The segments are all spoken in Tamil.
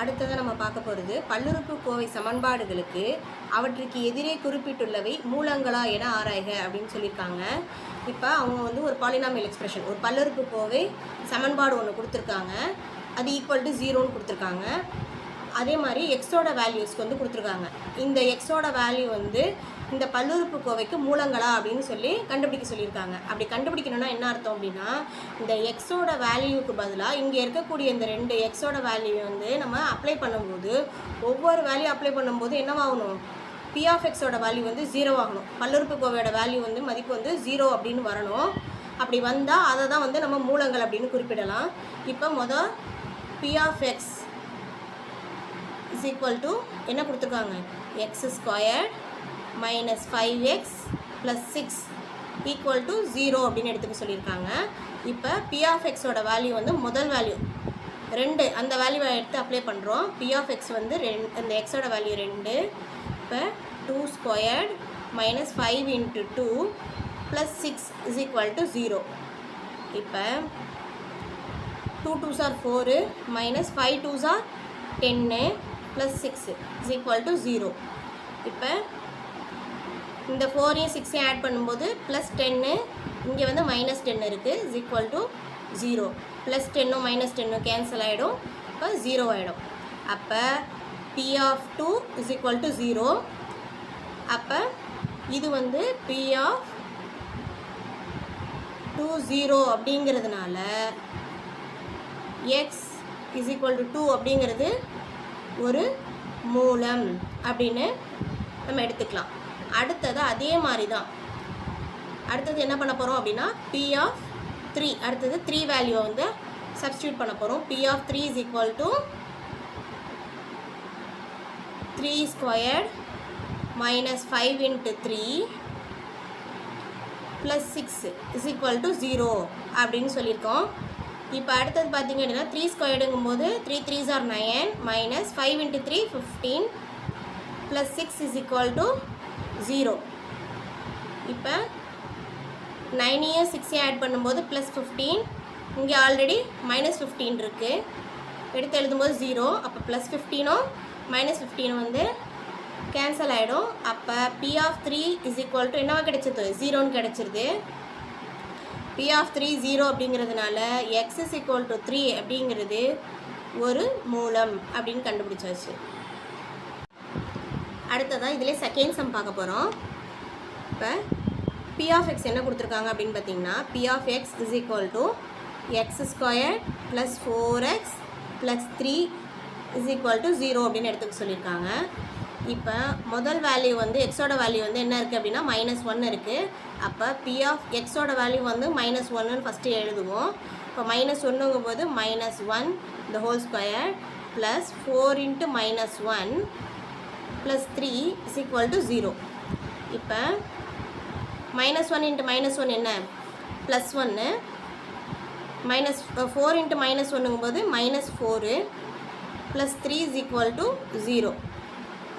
அடுத்ததாக நம்ம பார்க்க போகிறது பல்லுறுப்புக்கோவை சமன்பாடுகளுக்கு. அவற்றுக்கு எதிரே குறிப்பிட்டுள்ளவை மூலங்களா என ஆராய்க அப்படின்னு சொல்லியிருக்காங்க. இப்போ அவங்க வந்து ஒரு பாலினாமியல் எக்ஸ்பிரஷன் ஒரு பல்லுறுப்புக்கோவை சமன்பாடு ஒன்று கொடுத்துருக்காங்க. அது ஈக்குவல் டு ஜீரோன்னு கொடுத்துருக்காங்க. அதே மாதிரி எக்ஸோட வேல்யூஸ்க்கு வந்து கொடுத்துருக்காங்க. இந்த எக்ஸோட வேல்யூ வந்து இந்த பல்லுறுப்பு கோவைக்கு மூலங்களா அப்படின்னு சொல்லி கண்டுபிடிக்க சொல்லியிருக்காங்க. அப்படி கண்டுபிடிக்கணும்னா என்ன அர்த்தம் அப்படின்னா இந்த எக்ஸோட வேல்யூக்கு பதிலாக இங்கே இருக்கக்கூடிய இந்த ரெண்டு எக்ஸோட வேல்யூ வந்து நம்ம அப்ளை பண்ணும்போது ஒவ்வொரு வேல்யூ அப்ளை பண்ணும்போது என்னவாகணும்? பி ஆஃப் எக்ஸோட வேல்யூ வந்து ஜீரோ ஆகணும். பல்லுறுப்புக்கோவையோட வேல்யூ வந்து மதிப்பு வந்து ஜீரோ அப்படின்னு வரணும். அப்படி வந்தால் அதை தான் வந்து நம்ம மூலங்கள் அப்படின்னு குறிப்பிடலாம். இப்போ மொதல் P of X is equal to என்ன கொடுத்துருக்காங்க? X square minus five X plus six equal to zero அப்படின்னு எடுத்துக்க சொல்லியிருக்காங்க. இப்போ பி ஆஃப் எக்ஸோட வேல்யூ வந்து முதல் வேல்யூ ரெண்டு அந்த வேல்யூவை எடுத்து அப்ளை பண்ணுறோம் பி ஆஃப் எக்ஸ் வந்து ரெண்டு அந்த எக்ஸோட வேல்யூ ரெண்டு. இப்போ two squared minus five into two plus six is equal to zero இப்போ two twos are four minus five twos are ten plus six is equal to zero இப்போ இந்த ஃபோரையும் சிக்ஸையும் ஆட் பண்ணும்போது ப்ளஸ் டென்னு இங்கே வந்து மைனஸ் டென் இருக்குது is equal to zero plus டென்னும் minus டென்னும் கேன்சல் ஆகிடும் இப்போ ஜீரோ ஆகிடும் அப்போ P of two is equal to zero அப்போ இது வந்து பி ஆஃப் டூ ஜீரோ அப்படிங்கிறதுனால X is equal to two அப்படிங்கிறது ஒரு மூலம் அப்படின்னு நம்ம எடுத்துக்கலாம். அடுத்தது அதே மாதிரி தான் அடுத்தது என்ன பண்ண போகிறோம் அப்படின்னா பி ஆஃப் த்ரீ அடுத்தது த்ரீ வேல்யூவை வந்து சப்ஸ்டியூட் பண்ண போகிறோம் P of three is equal to three squared minus five into three plus six is equal to zero அப்படின்னு சொல்லியிருக்கோம். இப்போ அடுத்தது பார்த்திங்க அப்படின்னா த்ரீ ஸ்கொயர்டுங்கும் போது three threes are nine minus five into three fifteen plus six is equal to zero இப்போ நைனையும் சிக்ஸையும் ஆட் பண்ணும்போது ப்ளஸ் ஃபிஃப்டீன் இங்கே ஆல்ரெடி மைனஸ் ஃபிஃப்டீன் இருக்குது எடுத்து எழுதும்போது ஜீரோ அப்போ ப்ளஸ் ஃபிஃப்டீனும் மைனஸ் ஃபிஃப்டீனும் வந்து கேன்சல் ஆகிடும் அப்போ P of three is equal to என்னவா கிடைச்சது ஜீரோன்னு கிடச்சிருது. பி ஆஃப் த்ரீ ஜீரோ அப்படிங்கிறதுனால X is equal to three அப்படிங்கிறது ஒரு மூலம் அப்படின்னு கண்டுபிடிச்சாச்சு. அடுத்ததாக இதிலே செகண்ட் சம் பார்க்க போகிறோம் இப்போ பி ஆஃப் எக்ஸ் என்ன கொடுத்துருக்காங்க அப்படின்னு பார்த்தீங்கன்னா P of X is equal to X square plus four X plus three is equal to zero அப்படின்னு எடுத்துக்க சொல்லியிருக்காங்க. இப்போ முதல் வேல்யூ வந்து எக்ஸோட வேல்யூ வந்து என்ன இருக்குது அப்படின்னா மைனஸ் ஒன் இருக்குது அப்போ பி ஆஃப் எக்ஸோட வேல்யூ வந்து மைனஸ் ஒன்னு ஃபஸ்ட்டு எழுதுவோம். இப்போ மைனஸ் ஒன்றுங்கும் போது minus one the whole square plus four into minus one plus three is equal to zero இப்போ minus one into minus one என்ன? ப்ளஸ் ஒன்று மைனஸ் ஃபோர் இன்ட்டு மைனஸ் ஒன்றுங்கும் போது minus four plus three is equal to zero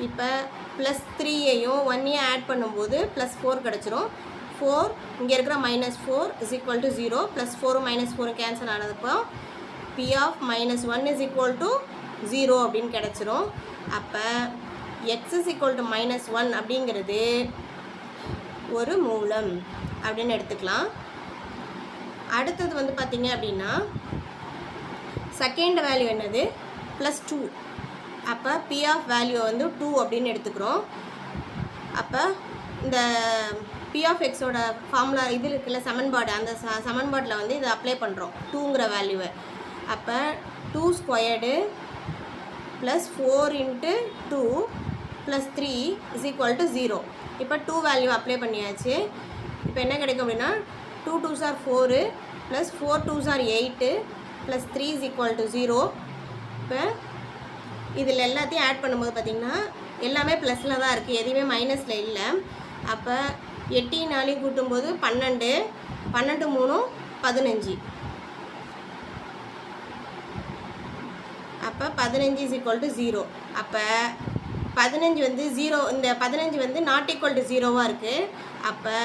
இப்போ ப்ளஸ் த்ரீயையும் ஒன்னையும் ஆட் பண்ணும்போது ப்ளஸ் ஃபோர் கிடச்சிரும். ஃபோர் இங்கே இருக்கிற minus four is equal to zero plus ஃபோரும் minus ஃபோரும் cancel ஆனதுப்போ P of minus one is equal to zero அப்படின்னு கிடச்சிரும். அப்போ X is equal to minus one அப்படிங்கிறது ஒரு மூலம் அப்படின்னு எடுத்துக்கலாம். அடுத்தது வந்து பார்த்திங்க அப்படின்னா செகண்ட் வேல்யூ என்னது? ப்ளஸ் டூ அப்போ பி ஆஃப் வேல்யூ வந்து டூ அப்படின்னு எடுத்துக்கிறோம். அப்போ இந்த பி ஆஃப் எக்ஸோட ஃபார்முலா இது இருக்குல்ல சமன்பாடு. அந்த ச சமன்பாட்டில் வந்து இதை அப்ளை பண்ணுறோம் டூங்கிற வேல்யூவை அப்போ two squared plus four into two plus three is equal to zero இப்போ டூ வேல்யூ அப்ளை பண்ணியாச்சு. இப்போ என்ன கிடைக்கும் அப்படின்னா two twos are four plus four twos are eight plus three is equal to zero இப்போ இதில் எல்லாத்தையும் ஆட் பண்ணும்போது பார்த்திங்கன்னா எல்லாமே ப்ளஸில் தான் இருக்குது எதுவுமே மைனஸில் இல்லை. அப்போ எட்டி நாளையும் கூட்டும்போது பன்னெண்டு பன்னெண்டு மூணும் பதினஞ்சு. அப்போ பதினஞ்சு இஸ் ஈக்குவல் டு ஜீரோ அப்போ பதினஞ்சு வந்து ஜீரோ இந்த பதினஞ்சு வந்து நாட் ஈக்குவல் டு ஜீரோவாக இருக்குது அப்போ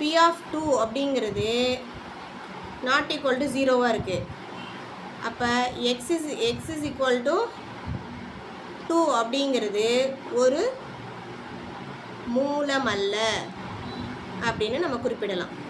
பி ஆஃப் டூ அப்படிங்கிறது நாட் ஈக்குவல் டு ஜீரோவாக இருக்குது அப்போ X is X is equal to two அப்படிங்கிறது ஒரு மூலமல்ல அப்படின்னு நம்ம குறிப்பிடலாம்.